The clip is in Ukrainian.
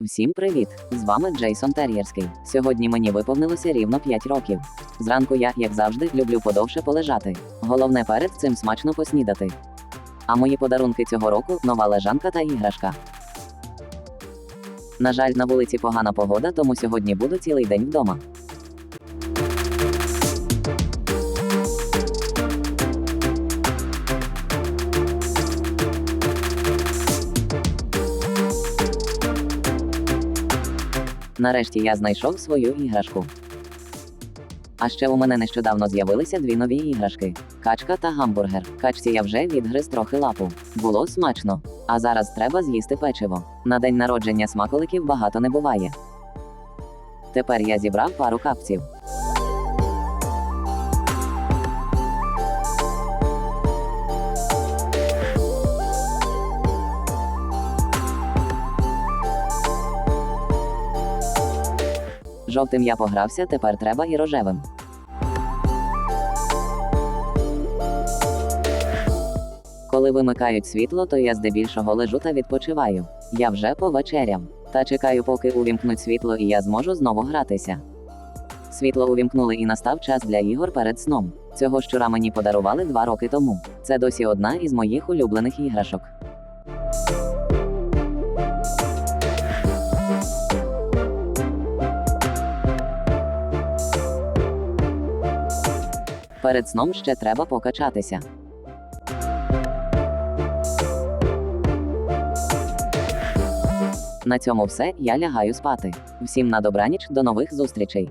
Всім привіт! З вами Джейсон Тер'єрський. Сьогодні мені виповнилося рівно 5 років. Зранку я, як завжди, люблю подовше полежати. Головне перед цим смачно поснідати. А мої подарунки цього року нова лежанка та іграшка. На жаль, на вулиці погана погода, тому сьогодні буду цілий день вдома. Нарешті я знайшов свою іграшку. А ще у мене нещодавно з'явилися дві нові іграшки: качка та гамбургер. Качці я вже відгриз трохи лапу. Було смачно. А зараз треба з'їсти печиво. На день народження смаколиків багато не буває. Тепер я зібрав пару капців. Жовтим я погрався, тепер треба і рожевим. Коли вимикають світло, то я здебільшого лежу та відпочиваю. Я вже повечеряв. Та чекаю, поки увімкнуть світло, і я зможу знову гратися. Світло увімкнули і настав час для ігор перед сном. Цього щура мені подарували два роки тому. Це досі одна із моїх улюблених іграшок. Перед сном ще треба покачатися. На цьому все. Я лягаю спати. Всім на добраніч, до нових зустрічей.